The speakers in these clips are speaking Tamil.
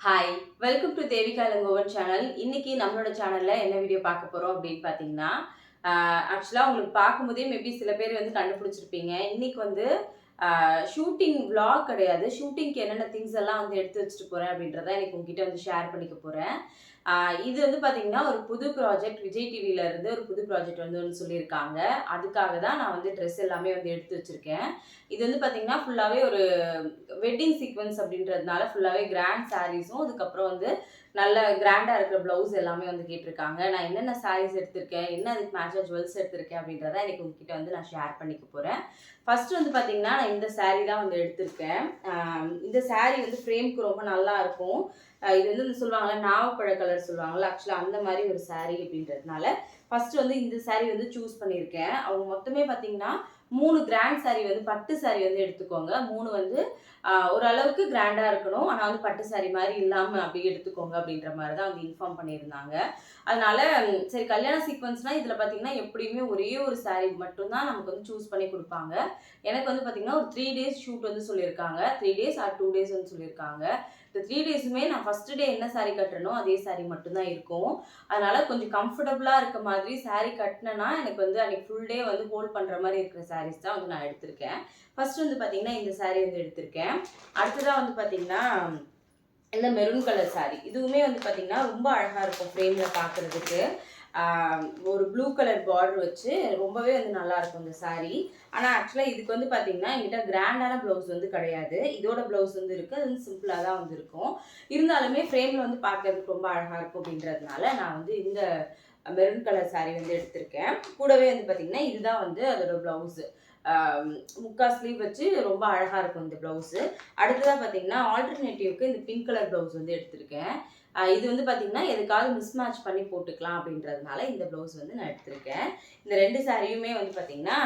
Hi welcome to Devika Ilangovan channel இன்னைக்கு நம்மளோட சேனல்ல என்ன வீடியோ பார்க்க போறோம் அப்படின்னு பார்த்தீங்கன்னா ஆக்சுவலாக உங்களுக்கு பார்க்கும்போதே மேபி சில பேர் வந்து கண்டுபிடிச்சிருப்பீங்க. இன்னைக்கு வந்து ஷூட்டிங் விளாக் கிடையாது. ஷூட்டிங்க்கு என்னென்ன திங்ஸ் எல்லாம் வந்து எடுத்து வச்சுட்டு போகிறேன் அப்படின்றத எனக்கு உங்ககிட்ட வந்து ஷேர் பண்ணிக்க போகிறேன் இது வந்து பார்த்தீங்கன்னா ஒரு புது ப்ராஜெக்ட் விஜய் டிவியில இருந்து ஒரு புது ப்ராஜெக்ட் வந்து ஒன்று சொல்லியிருக்காங்க. அதுக்காக தான் நான் வந்து ட்ரெஸ் எல்லாமே வந்து எடுத்து வச்சிருக்கேன். இது வந்து பார்த்தீங்கன்னா ஃபுல்லாகவே ஒரு வெட்டிங் சீக்வன்ஸ் அப்படின்றதுனால ஃபுல்லாகவே கிராண்ட் சாரீஸும் அதுக்கப்புறம் வந்து நல்ல கிராண்டாக இருக்கிற ப்ளவுஸ் எல்லாமே வந்து கேட்டிருக்காங்க. நான் என்னென்ன சாரீஸ் எடுத்திருக்கேன்? என்ன அதுக்கு மேட்சாக ஜுவல்ஸ் எடுத்திருக்கேன் அப்படின்றத எனக்கு உங்ககிட்ட வந்து நான் ஷேர் பண்ணிக்க போகிறேன் ஃபஸ்ட்டு வந்து பார்த்தீங்கன்னா நான் இந்த சாரீ தான் வந்து எடுத்திருக்கேன். இந்த சாரீ வந்து ஃப்ரேம்க்கு ரொம்ப நல்லா இருக்கும். இது வந்து இந்த சொல்லுவாங்கல்ல நாவப்பழ கலர் சொல்லுவாங்கல்ல ஆக்சுவலாக அந்த மாதிரி ஒரு சாரீ அப்படின்றதுனால ஃபஸ்ட்டு வந்து இந்த சாரீ வந்து சூஸ் பண்ணியிருக்கேன். அவங்க மொத்தமே பார்த்தீங்கன்னா மூணு கிராண்ட் saree வந்து பட்டு saree வந்து எடுத்துக்கோங்க. மூணு வந்து ஓரளவுக்கு கிராண்டாக இருக்கணும். ஆனால் வந்து பட்டு saree மாதிரி இல்லாமல் அப்படியே எடுத்துக்கோங்க அப்படின்ற மாதிரி தான் வந்து இன்ஃபார்ம் பண்ணியிருந்தாங்க. அதனால சரி கல்யாண சீக்வன்ஸ்னால் இதில் பார்த்தீங்கன்னா எப்படியுமே ஒரே ஒரு saree மட்டும்தான் நமக்கு வந்து சூஸ் பண்ணி கொடுப்பாங்க. எனக்கு வந்து பார்த்தீங்கன்னா ஒரு த்ரீ டேஸ் ஷூட் வந்து சொல்லியிருக்காங்க. Three days or two days வந்து சொல்லியிருக்காங்க. இந்த த்ரீ டேஸுமே நான் ஃபஸ்ட்டு டே என்ன சாரீ கட்டுறனோ அதே சாரீ மட்டும்தான் இருக்கும். அதனால் கொஞ்சம் கம்ஃபர்டபுளாக இருக்க மாதிரி சாரீ கட்டினேன்னா எனக்கு வந்து அன்றைக்கி ஃபுல் டே வந்து ஹோல்ட் பண்ணுற மாதிரி இருக்கிற சாரீஸ் தான் வந்து நான் எடுத்திருக்கேன். ஃபஸ்ட்டு வந்து பார்த்தீங்கன்னா இந்த சாரீ வந்து எடுத்திருக்கேன். அடுத்ததாக வந்து பார்த்தீங்கன்னா இந்த மெரூன் கலர் சாரீ இதுவுமே வந்து பார்த்தீங்கன்னா ரொம்ப அழகாக இருக்கும் ஃப்ரேமில் பார்க்குறதுக்கு ஒரு ப்ளூ கலர் பார்டர் வச்சு ரொம்பவே வந்து நல்லா இருக்கும் இந்த சாரீ ஆனால் ஆக்சுவலாக இதுக்கு வந்து பார்த்தீங்கன்னா என்கிட்ட கிராண்டான ப்ளவுஸ் வந்து கிடையாது. இதோட ப்ளவுஸ் வந்து இருக்குது அது வந்து சிம்பிளாக தான் வந்து இருக்கும். இருந்தாலுமே ஃப்ரேமில் வந்து பார்க்கறதுக்கு ரொம்ப அழகாக இருக்கும் அப்படின்றதுனால நான் வந்து இந்த மெரூன் கலர் சாரீ வந்து எடுத்திருக்கேன். கூடவே வந்து பார்த்தீங்கன்னா இதுதான் வந்து அதோட ப்ளவுஸு முக்கா ஸ்லீவ் வச்சு ரொம்ப அழகாக இருக்கும் இந்த ப்ளவுஸு அடுத்ததாக பார்த்தீங்கன்னா ஆல்டர்னேட்டிவ்க்கு இந்த பிங்க் கலர் ப்ளவுஸ் வந்து எடுத்திருக்கேன். இது வந்து பார்த்தீங்கன்னா எதுக்காவது மிஸ் மேட்ச் பண்ணி போட்டுக்கலாம் அப்படின்றதுனால இந்த ப்ளவுஸ் வந்து நான் எடுத்திருக்கேன். இந்த ரெண்டு சாரியுமே வந்து பார்த்தீங்கன்னா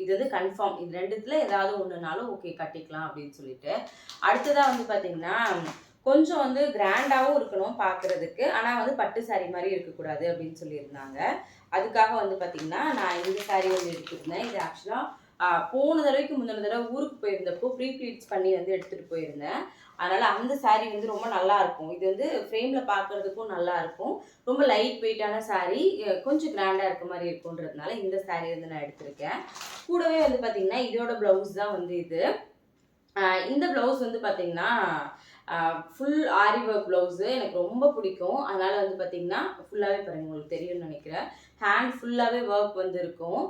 இது வந்து கன்ஃபார்ம் இது ரெண்டுத்தில் ஏதாவது ஒன்றுனாலும் ஓகே கட்டிக்கலாம் அப்படின்னு சொல்லிட்டு. அடுத்ததாக வந்து பார்த்தீங்கன்னா கொஞ்சம் வந்து கிராண்டாகவும் இருக்கணும் பார்க்குறதுக்கு ஆனால் வந்து பட்டு சாரி மாதிரி இருக்கக்கூடாது அப்படின்னு சொல்லியிருந்தாங்க. அதுக்காக வந்து பார்த்தீங்கன்னா நான் இந்த சாரி வந்து எடுத்திருந்தேன். இது ஆக்சுவலாக போன தடவைக்கு முந்தின தடவை ஊருக்கு போயிருந்தப்போ ப்ரீ ப்ளீட்ஸ் பண்ணி வந்து எடுத்துகிட்டு போயிருந்தேன். அதனால் அந்த சாரீ வந்து ரொம்ப நல்லா இருக்கும். இது வந்து ஃப்ரேமில் பார்க்குறதுக்கும் நல்லா இருக்கும். ரொம்ப லைட் வெயிட்டான சாரீ கொஞ்சம் கிராண்டாக இருக்க மாதிரி இருக்குன்றதுனால இந்த சாரீ வந்து நான் எடுத்திருக்கேன். கூடவே வந்து பார்த்திங்கன்னா இதோட ப்ளவுஸ் தான் வந்து இது. இந்த ப்ளவுஸ் வந்து பார்த்தீங்கன்னா ஃபுல் ஆரி ஒர்க் ப்ளவுஸு எனக்கு ரொம்ப பிடிக்கும். அதனால் வந்து பார்த்திங்கன்னா ஃபுல்லாகவே பாருங்கள் உங்களுக்கு தெரியும்னு நினைக்கிறேன். ஹேண்ட் ஃபுல்லாகவே ஒர்க் வந்துருக்கும்.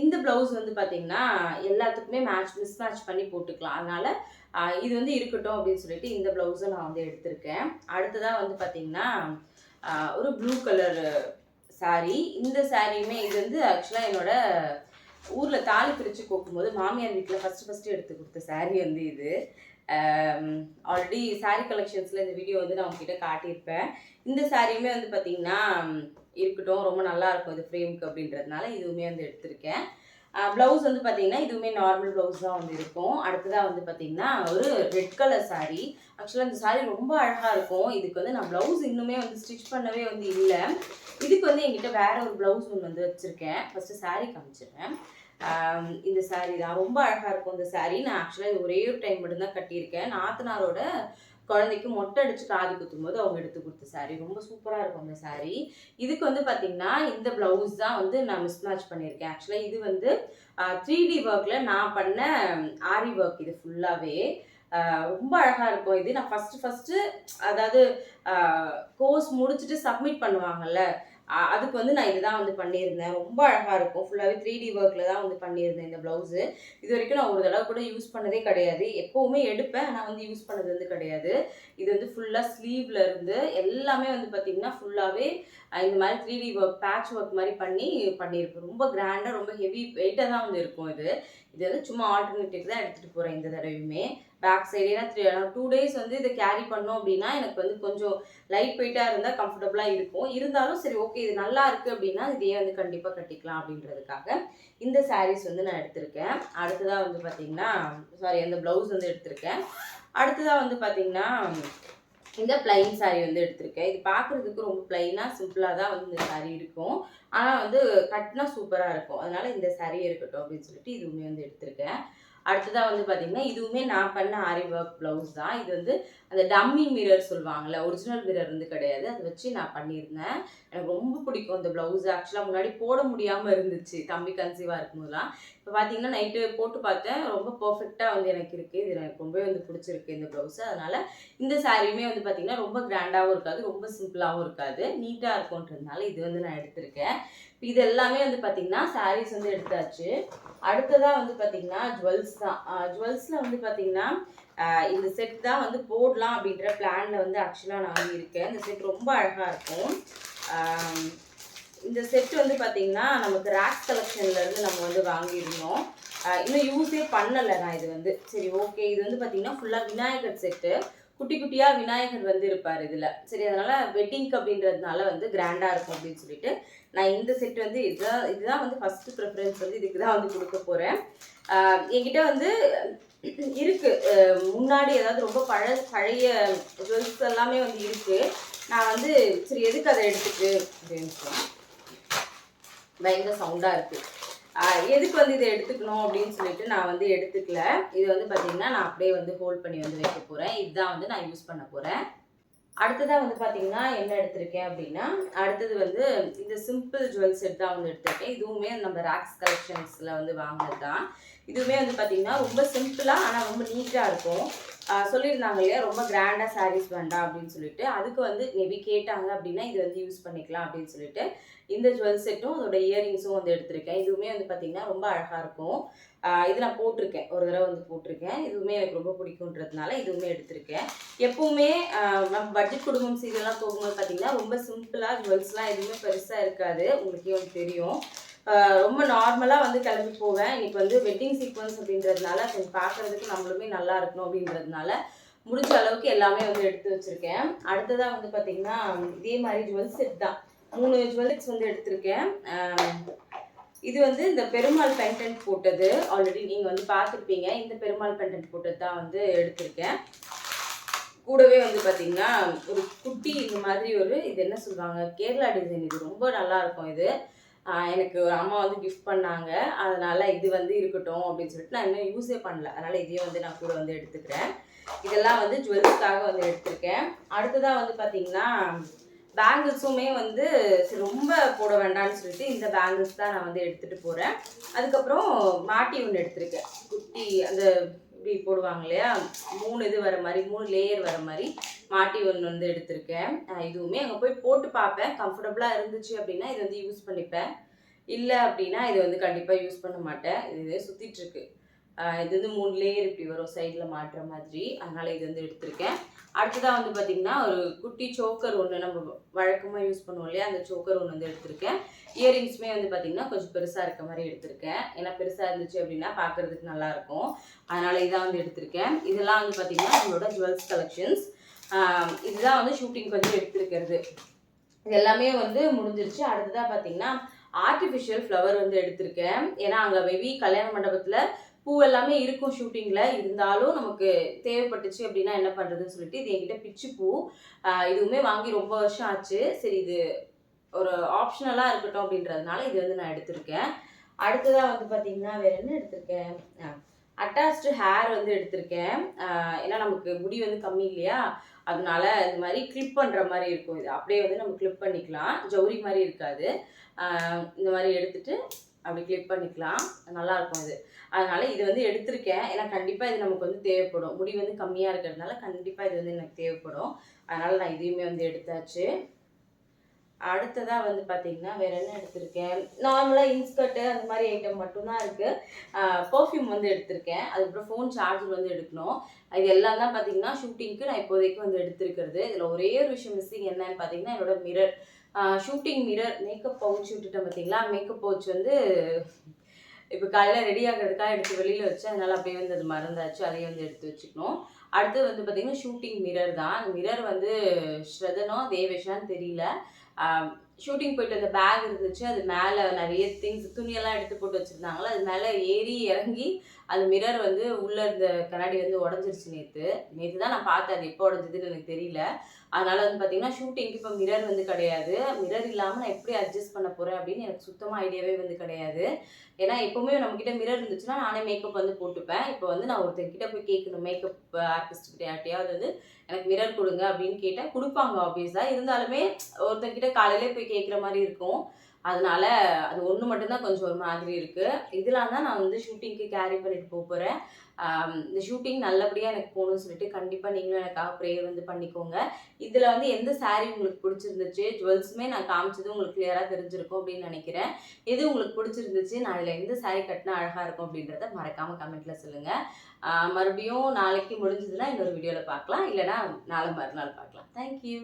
இந்த ப்ளவுஸ் வந்து பார்த்திங்கன்னா எல்லாத்துக்குமே மேட்ச் மிஸ் மேட்ச் பண்ணி போட்டுக்கலாம். அதனால் இது வந்து இருக்கட்டும் அப்படின்னு சொல்லிட்டு இந்த ப்ளவுஸை நான் வந்து எடுத்திருக்கேன். அடுத்ததாக வந்து பார்த்திங்கன்னா ஒரு ப்ளூ கலர் சாரீ இந்த சாரியுமே இது வந்து ஆக்சுவலாக என்னோட ஊரில் தாலி பிரித்து கோக்கும்போது மாமியார் வீட்டில் ஃபஸ்ட்டு ஃபஸ்ட்டு எடுத்து கொடுத்த சாரீ வந்து இது. ஆல்ரெடி சாரீ கலெக்ஷன்ஸில் இந்த வீடியோ வந்து நான் உங்ககிட்ட காட்டியிருப்பேன். இந்த சாரியுமே வந்து பார்த்தீங்கன்னா இருக்கட்டும் ரொம்ப நல்லா இருக்கும் இது ஃப்ரேமுக்கு அப்படின்றதுனால இதுவுமே வந்து எடுத்திருக்கேன். ப்ளவுஸ் வந்து பார்த்தீங்கன்னா இதுவுமே நார்மல் ப்ளவுஸ் தான் வந்து இருக்கும். அடுத்ததாக வந்து பார்த்தீங்கன்னா ஒரு ரெட் கலர் சாரீ ஆக்சுவலாக இந்த சாரீ ரொம்ப அழகாக இருக்கும். இதுக்கு வந்து நான் ப்ளவுஸ் இன்னுமே வந்து ஸ்டிச் பண்ணவே வந்து இல்லை. இதுக்கு வந்து என்கிட்ட வேற ஒரு ப்ளவுஸ் ஒன்று வந்து வச்சுருக்கேன். ஃபஸ்ட்டு saree காமிச்சிடுறேன். இந்த saree தான். ரொம்ப அழகாக இருக்கும் இந்த சாரீ நான் ஆக்சுவலாக ஒரே ஒரு டைம் மட்டும்தான் கட்டியிருக்கேன். நாத்தனாரோட குழந்தைக்கு மொட்டை அடிச்சு காது குத்தும்போது அவங்க எடுத்து கொடுத்த saree. ரொம்ப சூப்பராக இருக்கும் அந்த saree. இதுக்கு வந்து பார்த்தீங்கன்னா இந்த ப்ளவுஸ் தான் வந்து நான் மிஸ் மேட்ச் பண்ணியிருக்கேன் ஆக்சுவலாக இது வந்து த்ரீ டி ஒர்க்கில் நான் பண்ண ஆரி ஒர்க் இது ஃபுல்லாகவே ரொம்ப அழகாக இருக்கும் இது. நான் ஃபஸ்ட்டு ஃபஸ்ட்டு அதாவது கோர்ஸ் முடிச்சுட்டு சப்மிட் பண்ணுவாங்கல்ல அதுக்கு வந்து நான் இதுதான் வந்து பண்ணியிருந்தேன். ரொம்ப அழகாக இருக்கும். ஃபுல்லாகவே த்ரீ டி ஒர்க்கில் தான் வந்து பண்ணியிருந்தேன் இந்த ப்ளவுஸு இது வரைக்கும் நான் ஒரு தடவை கூட யூஸ் பண்ணதே கிடையாது. எப்போவுமே எடுப்பேன் ஆனால் வந்து யூஸ் பண்ணது வந்து கிடையாது. இது வந்து ஃபுல்லாக ஸ்லீவ்ல இருந்து எல்லாமே வந்து பார்த்திங்கன்னா ஃபுல்லாகவே இந்த மாதிரி three D work patch work மாதிரி பண்ணி பண்ணியிருப்பேன். ரொம்ப கிராண்டாக ரொம்ப ஹெவி வெயிட்டாக தான் வந்து இருக்கும் இது. இது வந்து சும்மா ஆல்டர்னேட்டிவ் தான் எடுத்துகிட்டு போகிறேன் இந்த தடவையுமே. பேக் சைடு ஏன்னா த்ரீ டூ டேஸ் வந்து இதை கேரி பண்ணோம் அப்படின்னா எனக்கு வந்து கொஞ்சம் லைட் வெயிட்டாக இருந்தால் கம்ஃபர்டபுளாக இருக்கும். இருந்தாலும் சரி ஓகே இது நல்லா இருக்குது அப்படின்னா இதையே வந்து கண்டிப்பாக கட்டிக்கலாம் அப்படின்றதுக்காக இந்த சாரீஸ் வந்து நான் எடுத்திருக்கேன். அடுத்ததாக வந்து பார்த்தீங்கன்னா சாரி அந்த ப்ளவுஸ் வந்து எடுத்திருக்கேன். அடுத்ததாக வந்து பார்த்தீங்கன்னா இந்த பிளைன் சாரீ வந்து எடுத்திருக்கேன். இது பார்க்குறதுக்கு ரொம்ப பிளைனாக சிம்பிளாக தான் வந்து இந்த சாரீ இருக்கும். ஆனால் வந்து கட்டினா சூப்பராக இருக்கும். அதனால் இந்த saree இருக்கட்டும் அப்படின்னு சொல்லிட்டு இதுவுமே வந்து எடுத்திருக்கேன். அடுத்ததாக வந்து பார்த்தீங்கன்னா இதுவுமே நான் பண்ண ஆரி ஒர்க் ப்ளவுஸ் தான். இது வந்து அந்த டம்மி மிரர் சொல்லுவாங்கல்ல ஒரிஜினல் மிரர் வந்து கிடையாது. அதை வச்சு நான் பண்ணியிருந்தேன். எனக்கு ரொம்ப பிடிக்கும் அந்த ப்ளவுஸ் ஆக்சுவலாக முன்னாடி போட முடியாமல் இருந்துச்சு. தம்பி கன்சீவாக இருக்கும்போதெல்லாம். இப்போ பார்த்தீங்கன்னா நைட்டு போட்டு பார்த்தேன். ரொம்ப பர்ஃபெக்டாக வந்து எனக்கு இருக்குது இது எனக்கு ரொம்பவே வந்து பிடிச்சிருக்கு இந்த ப்ளவுஸு அதனால் இந்த சாரியுமே வந்து பார்த்தீங்கன்னா ரொம்ப கிராண்டாகவும் இருக்காது. ரொம்ப சிம்பிளாகவும் இருக்காது. நீட்டாக இருக்கும்ன்றதுனால இது வந்து நான் எடுத்திருக்கேன். இது எல்லாமே வந்து பார்த்தீங்கன்னா சாரீஸ் வந்து எடுத்தாச்சு. அடுத்ததாக வந்து பார்த்தீங்கன்னா ஜுவல்ஸ் தான். ஜுவல்ஸில் வந்து பார்த்தீங்கன்னா இந்த செட் தான் வந்து போடலாம் அப்படின்ற பிளானில் வந்து ஆக்சுவலாக நான் வந்து இருக்கேன். இந்த செட் ரொம்ப அழகாக இருக்கும். இந்த செட் வந்து பார்த்தீங்கன்னா நமக்கு ரேக் கலெக்ஷன்லேருந்து நம்ம வந்து வாங்கியிருந்தோம். இன்னும் யூஸே பண்ணலை நான் இது வந்து. சரி ஓகே இது வந்து பார்த்தீங்கன்னா ஃபுல்லாக விநாயகர் செட்டு குட்டி குட்டியாக விநாயகர் வந்து இருப்பார் இதில். சரி அதனால் வெட்டிங்க்கு அப்படின்றதுனால வந்து கிராண்டாக இருக்கும் அப்படின்னு சொல்லிட்டு நான் இந்த செட் வந்து இதுதான் இதுதான் வந்து ஃபஸ்ட்டு ப்ரிஃபரன்ஸ் வந்து இதுக்கு தான் வந்து கொடுக்க போகிறேன் என்கிட்ட வந்து இருக்கு. முன்னாடி ஏதாவது ரொம்ப பழ பழைய ஜுவல்ஸ் எல்லாமே வந்து இருக்குது நான் வந்து சரி எதுக்கு அதை எடுத்துக்கு அப்படின்னு சொன்னேன். பயங்கர சவுண்டாக இருக்குது எதுக்கு வந்து இதை எடுத்துக்கணும் அப்படின்னு சொல்லிட்டு நான் வந்து எடுத்துக்கல. இது வந்து பார்த்தீங்கன்னா நான் அப்படியே வந்து ஹோல்ட் பண்ணி வந்து வைக்க போகிறேன் இதுதான் வந்து நான் யூஸ் பண்ண போகிறேன் அடுத்ததாக வந்து பார்த்தீங்கன்னா என்ன எடுத்திருக்கேன் அப்படின்னா அடுத்தது வந்து இந்த சிம்பிள் ஜுவல் செட் தான் வந்து எடுத்திருக்கேன். இதுவுமே நம்ம ராக்ஸ் கலெக்ஷன்ஸில் வந்து வாங்கினது தான் இதுவுமே வந்து பார்த்தீங்கன்னா ரொம்ப சிம்பிளாக ஆனால் ரொம்ப நீட்டாக இருக்கும். சொல்லியிருந்தாங்க இல்லையா ரொம்ப கிராண்டாக சாரீஸ் வேண்டாம் அப்படின்னு சொல்லிட்டு. அதுக்கு வந்து மேபி கேட்டாங்க அப்படின்னா இது வந்து யூஸ் பண்ணிக்கலாம் அப்படின்னு சொல்லிட்டு. இந்த ஜுவல் செட்டும் அதோட இயரிங்ஸும் வந்து எடுத்திருக்கேன். இதுவுமே வந்து பார்த்தீங்கன்னா ரொம்ப அழகாக இருக்கும். இது நான் போட்டிருக்கேன். ஒரு தடவை வந்து போட்டிருக்கேன். இதுவுமே எனக்கு ரொம்ப பிடிக்குன்றதுனால இதுவுமே எடுத்திருக்கேன். எப்பவுமே நம்ம பட்ஜெட் குடும்பம் சீரியல்லாம் போகும்போது பார்த்தீங்கன்னா ரொம்ப சிம்பிளாக ஜுவல்ஸ்லாம் எதுவுமே பெருசாக இருக்காது. உங்களுக்கே வந்து தெரியும். ரொம்ப நார்மலாக வந்து கிளம்பி போவேன். இன்னைக்கு வந்து வெட்டிங் சீக்வன்ஸ் அப்படின்றதுனால கொஞ்சம் பார்க்கறதுக்கு நம்மளுமே நல்லா இருக்கணும் அப்படின்றதுனால முடிஞ்ச அளவுக்கு எல்லாமே வந்து எடுத்து வச்சுருக்கேன். அடுத்ததாக வந்து பார்த்தீங்கன்னா இதே மாதிரி ஜுவல் செட் தான். மூணு ஜுவல்ஸ் வந்து எடுத்திருக்கேன். இது வந்து இந்த பெருமாள் பெண்டன்ட் போட்டது. ஆல்ரெடி நீங்கள் வந்து பார்த்துருப்பீங்க. இந்த பெருமாள் பெண்டன்ட் போட்டது தான் வந்து எடுத்திருக்கேன். கூடவே வந்து பார்த்தீங்கன்னா ஒரு குட்டி இந்த மாதிரி ஒரு இது என்ன சொல்லுவாங்க கேரளா டிசைன் இது ரொம்ப நல்லா இருக்கும் இது. எனக்கு ஒரு அம்மா வந்து கிஃப்ட் பண்ணாங்க. அதனால இது வந்து இருக்கட்டும் அப்படின்னு சொல்லிட்டு நான் இன்னும் யூஸே பண்ணல. அதனால இதையே வந்து நான் கூட வந்து எடுத்துக்கிறேன். இதெல்லாம் வந்து ஜுவல்ஸ்க்காக வந்து எடுத்திருக்கேன். அடுத்ததாக வந்து பார்த்தீங்கன்னா பேங்கிள்ஸுமே வந்து சரி ரொம்ப போட வேண்டாம்னு சொல்லிட்டு இந்த பேங்கிள்ஸ் தான் நான் வந்து எடுத்துகிட்டு போகிறேன் அதுக்கப்புறம் மாட்டி ஒன்று எடுத்திருக்கேன். குட்டி அந்த இப்படி போடுவாங்க இல்லையா? மூணு இது வர மாதிரி மூணு லேயர் வர மாதிரி மாட்டி ஒன்று வந்து எடுத்திருக்கேன். இதுவுமே அங்கே போய் போட்டு பார்ப்பேன். கம்ஃபர்டபுளாக இருந்துச்சு அப்படின்னா இது வந்து யூஸ் பண்ணிப்பேன். இல்லை அப்படின்னா இது வந்து கண்டிப்பாக யூஸ் பண்ண மாட்டேன். இது சுற்றிட்டுருக்கு இது வந்து மூணு லேயர் இப்படி வரும் சைடில் மாட்டுற மாதிரி. அதனால் இது வந்து எடுத்திருக்கேன். அடுத்ததாக வந்து பார்த்திங்கன்னா ஒரு குட்டி சோக்கர் ஒன்று நம்ம வழக்கமாக யூஸ் பண்ணுவோம் இல்லையா? அந்த சோக்கர் ஒன்று வந்து எடுத்திருக்கேன். இயரிங்ஸுமே வந்து பார்த்திங்கன்னா கொஞ்சம் பெருசாக இருக்க மாதிரி எடுத்திருக்கேன். ஏன்னா பெருசாக இருந்துச்சு அப்படின்னா பார்க்குறதுக்கு நல்லாயிருக்கும் அதனால் இதான் வந்து எடுத்திருக்கேன். இதெல்லாம் வந்து பார்த்திங்கன்னா நம்மளோட ஜுவல்ஸ் கலெக்ஷன்ஸ் இதுதான் வந்து ஷூட்டிங் வந்து எடுத்திருக்கிறது. இது எல்லாமே வந்து முடிஞ்சிருச்சு. அடுத்ததாக பார்த்தீங்கன்னா ஆர்டிஃபிஷியல் ஃப்ளவர் வந்து எடுத்திருக்கேன். ஏன்னா அங்கே மேபி கல்யாண மண்டபத்தில் பூ எல்லாமே இருக்கும் ஷூட்டிங்கில் இருந்தாலும் நமக்கு தேவைப்பட்டுச்சு அப்படின்னா என்ன பண்ணுறதுன்னு சொல்லிட்டு இது என்கிட்ட பிச்சு பூ இதுவுமே வாங்கி ரொம்ப வருஷம் ஆச்சு. சரி இது ஒரு ஆப்ஷனலாக இருக்கட்டும் அப்படின்றதுனால இது வந்து நான் எடுத்திருக்கேன். அடுத்ததாக வந்து பார்த்தீங்கன்னா வேறு என்ன எடுத்திருக்கேன்? அட்டாச்டு ஹேர் வந்து எடுத்திருக்கேன். ஏன்னா நமக்கு முடி வந்து கம்மி இல்லையா? அதனால இந்த மாதிரி கிளிப் பண்ணுற மாதிரி இருக்கும். இது அப்படியே வந்து நம்ம கிளிப் பண்ணிக்கலாம். ஜவுரி மாதிரி இருக்காது. இந்த மாதிரி எடுத்துட்டு அப்படி கிளிக் பண்ணிக்கலாம். நல்லாயிருக்கும் இது. அதனால் இது வந்து எடுத்திருக்கேன். ஏன்னா கண்டிப்பாக இது நமக்கு வந்து தேவைப்படும். முடி வந்து கம்மியாக இருக்கிறதுனால கண்டிப்பாக இது வந்து எனக்கு தேவைப்படும். அதனால் நான் இதையுமே வந்து எடுத்தாச்சு. அடுத்ததாக வந்து பார்த்தீங்கன்னா வேற என்ன எடுத்திருக்கேன்? நார்மலாக இன்ஸ்கர்ட்டு அந்த மாதிரி ஐட்டம் மட்டும்தான் இருக்குது பர்ஃப்யூம் வந்து எடுத்திருக்கேன். அதுக்கப்புறம் ஃபோன் சார்ஜர் வந்து எடுக்கணும். இது எல்லாம் தான் பார்த்தீங்கன்னா ஷூட்டிங்க்கு நான் இப்போதைக்கு வந்து எடுத்திருக்கிறது. இதில் ஒரே ஒரு விஷயம் மிஸ்ஸிங் என்னன்னு பார்த்தீங்கன்னா என்னோட mirror shooting mirror makeup pouch விட்டுட்டேன் பார்த்தீங்களா மேக்கப் பவுச் வந்து இப்போ காலையில் ரெடி ஆகிறதுக்காக எடுத்து வெளியில் வச்சு அதனால் அப்படியே வந்து அது மறந்தாச்சு. அதையும் வந்து எடுத்து வச்சுக்கணும். அடுத்து வந்து பார்த்திங்கன்னா ஷூட்டிங் மிரர் தான். மிரர் வந்து ஸ்ரதனோ தேவேஷான்னு தெரியல. ஷூட்டிங் போயிட்டு அந்த பேக் இருந்துச்சு அது மேலே நிறைய திங்ஸ் துணியெல்லாம் எடுத்து போட்டு வச்சுருந்தாங்களா அது மேலே ஏறி இறங்கி அந்த மிரர் வந்து உள்ளே இருந்த கண்ணாடி வந்து உடஞ்சிருச்சு நேற்று நேற்று தான் நான் பார்த்தேன் அது எப்போ உடஞ்சதுன்னு எனக்கு தெரியல. அதனால் வந்து பார்த்தீங்கன்னா ஷூட்டிங்க்கு இப்போ மிரர் வந்து கிடையாது. மிரர் இல்லாமல் நான் எப்படி அட்ஜஸ்ட் பண்ண போகிறேன் அப்படின்னு எனக்கு சுத்தமாக ஐடியாவே வந்து கிடையாது. ஏன்னா எப்போவுமே நம்மக்கிட்ட மிரர் இருந்துச்சுன்னா நானே மேக்கப் வந்து போட்டுப்பேன். இப்போ வந்து நான் ஒருத்தர்கிட்ட போய் கேட்கணும் மேக்கப் ஆர்டிஸ்ட் கிட்ட யார்ட்டையாவது வந்து எனக்கு மிரர் கொடுங்க அப்படின்னு கேட்டால் கொடுப்பாங்க ஆப்வியஸாக இருந்தாலுமே ஒருத்தர்கிட்ட காலையிலே போய் கேட்குற மாதிரி இருக்கும். அதனால அது ஒன்று மட்டும்தான் கொஞ்சம் ஒரு மாதிரி இருக்குது இதெல்லாம் தான் நான் வந்து ஷூட்டிங்க்கு கேரி பண்ணிட்டு போக போகிறேன் இந்த ஷூட்டிங் நல்லபடியாக எனக்கு போகணும்னு சொல்லிட்டு கண்டிப்பாக நீங்களும் எனக்காக ப்ரேயர் வந்து பண்ணிக்கோங்க. இதில் வந்து எந்த சாரீ உங்களுக்கு பிடிச்சிருந்துச்சு? ஜுவல்ஸுமே நான் காமிச்சது உங்களுக்கு கிளியராக தெரிஞ்சிருக்கும் அப்படின்னு நினைக்கிறேன். எது உங்களுக்கு பிடிச்சிருந்துச்சு? நான் இதில் எந்த சாரீ கட்டினா அழகாக இருக்கும் அப்படின்றத மறக்காமல் கமெண்ட்டில் சொல்லுங்கள் மறுபடியும் நாளைக்கு முடிஞ்சதுன்னா இன்னொரு வீடியோவில் பார்க்கலாம். இல்லைனா நாளை மறுநாள் பார்க்கலாம். தேங்க்யூ